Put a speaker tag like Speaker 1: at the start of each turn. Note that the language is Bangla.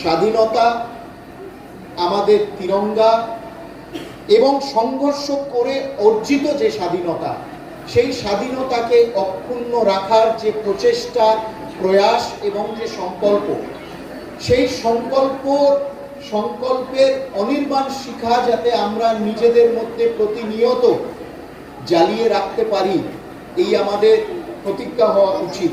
Speaker 1: স্বাধীনতা আমাদের তিরঙ্গা এবং সংঘর্ষ করে অর্জিত যে স্বাধীনতা, সেই স্বাধীনতাকে অক্ষুণ্ণ রাখার যে প্রচেষ্টা, প্রয়াস এবং যে সংকল্প, সেই সংকল্প সংকল্পের অনির্বাণ শিখা যাতে আমরা নিজেদের মধ্যে প্রতিনিয়ত জ্বালিয়ে রাখতে পারি, এই আমাদের প্রতিজ্ঞা হওয়া উচিত।